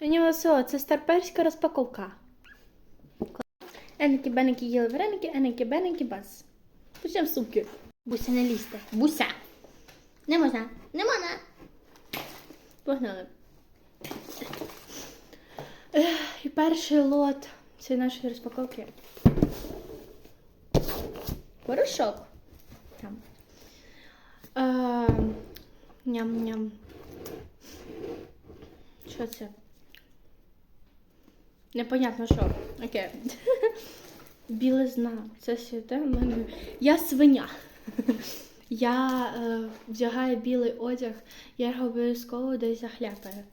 Анівасо, це старперська розпаковка. Еники беники їли вареники, еники беники бас. Почнемо з сумки. Буся не лізьте. Буся. Не можна. Не можна. Погнали. І перший лот цієї нашої розпаковки. Порошок. Там. Е, ням-ням. Що це? Непонятно що. Окей. Білизна. Це святе в мене. Я свиня. Я е, вдягаю білий одяг, я його обов'язково десь захляпаю.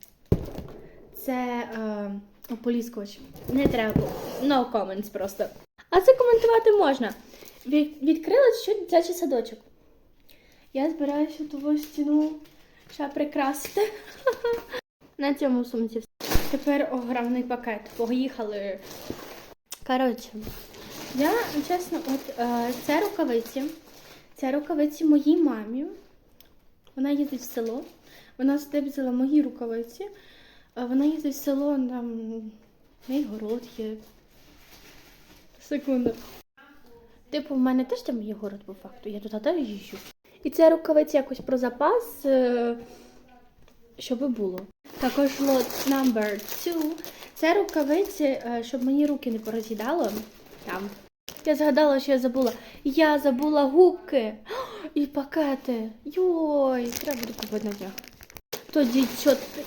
Це е, ополіскувач. Не треба. No comments просто. А це коментувати можна. Від, відкрила що дитячий садочок. Я збираюся ту стіну ще прикрасити. На цьому сумці. Тепер огромний пакет. Поїхали. Коротше, я чесно, от е, це рукавиці. Це рукавиці моїй мамі. Вона їздить в село. Вона стебзила мої рукавиці. Вона їздить в село, там мій город є. Секунду. Типу, в мене теж там є город по факту. Я туди теж їжджу. І це рукавиці якось про запас, е, щоб було. Також лот number 2. Це рукавиці, е, щоб мені руки не пороз'їдало. Там. Я згадала, що я забула. Я забула губки і пакети. Йой, треба буде купити на днях. Тоді чот-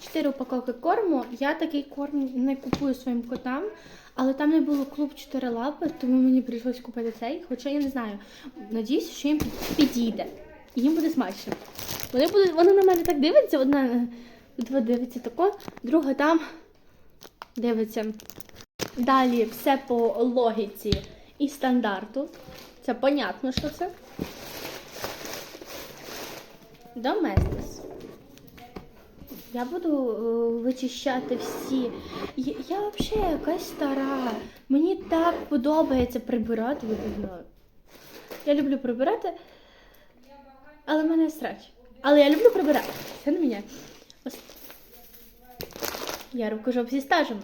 чотири упаковки корму. Я такий корм не купую своїм котам, але там не було клуб чотири лапи, тому мені прийшлось купити цей. Хоча я не знаю. Надіюсь, що їм підійде. Їм буде смачно. Вони будуть, вони на мене так дивляться, одна два дивиться тако, друга там дивиться. Далі все по логіці і стандарту. Це понятно, що це. Доместос. Я буду е, вичищати всі. Я, я взагалі якась стара. Мені так подобається прибирати. я люблю прибирати, але в мене срач. Але я люблю прибирати. Це не мене. Ось. Я рукожоп зі стажем.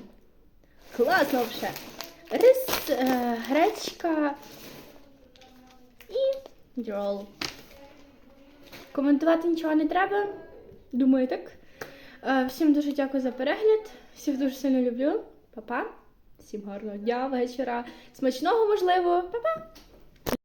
Класно взагалі. Рис, е, гречка і дрол. Коментувати нічого не треба. Думаю, так. Е, всім дуже дякую за перегляд. Всіх дуже сильно люблю. Па-па. Всім гарного дня, вечора. Смачного, можливо. Па-па.